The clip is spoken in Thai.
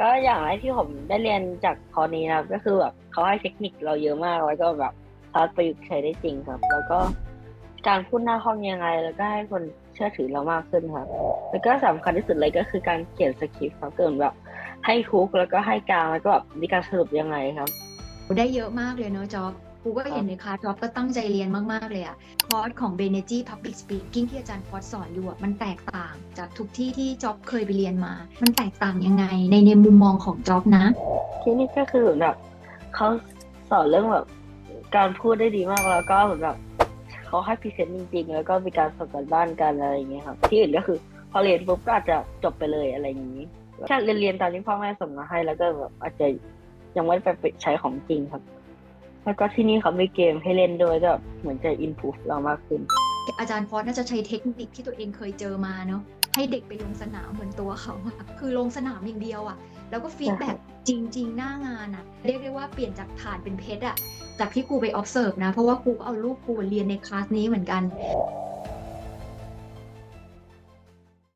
ก็อย่างแรกที่ผมได้เรียนจากคอร์สนี้นะครับ ก็คือแบบเขาให้เทคนิคเราเยอะมากแล้วก็แบบสารประยุกต์ใช้ได้จริงครับ แล้วก็การพูดหน้าห้องยังไง แล้วก็ให้คนเชื่อถือเรามากขึ้นครับแล้วก็สำคัญที่สุดเลยก็คือการเขียนสคริปต์ครับเกิดแบบให้ฮุกแล้วก็ให้กลางแล้วก็แบบมีการสรุปยังไงครับ ได้เยอะมากเลยเนาะจ๊อบ กูก็เห็นในคลาสจ๊อบก็ตั้งใจเรียนมาก ๆ เลยอะคอร์สของ b e n e g y Public Speaking ที่อาจารย์ฟอสสอนอยู่อะมันแตกต่างจากทุกที่ที่จ๊อบเคยไปเรียนมา มันแตกต่างยังไง ในในมุมมองของจ๊อบนะ ที่นี่ก็คือเหมือนแบบเขาสอนเรื่องแบบการพูดได้ดีมากแล้วก็เหมือนแบบเขาให้พรีเซนต์จริงๆ แล้วก็มีการส่งกันบ้านกันอะไรอย่างเงี้ยครับ ที่อื่นก็คือพอเรียนปุ๊บก็อาจจะจบไปเลยอะไรอย่างนี้แค่เรียนเรียนตามที่พ่อแม่ส่งมาให้แล้วก็แบบอาจจะยังไม่ได้ไปใช้ของจริงครับ แล้วก็ที่นี่เขามีเกมให้เล่นด้วยก็เหมือนจะอินพุตเรามากขึ้น อาจารย์ฟอสน่าจะใช้เทคนิคที่ตัวเองเคยเจอมาเนาะให้เด็กไปลงสนามเหมือนตัวเขาอะคือลงสนามอย่างเดียวอะแล้วก็ฟีดแบ็กจริง ๆ หน้างานอะเรียกได้ว่าเปลี่ยนจากฐานเป็นเพชรอะจากที่กูไป observe นะ เพราะว่ากูก็เอาลูกกูเรียนในคลาสนี้เหมือนกัน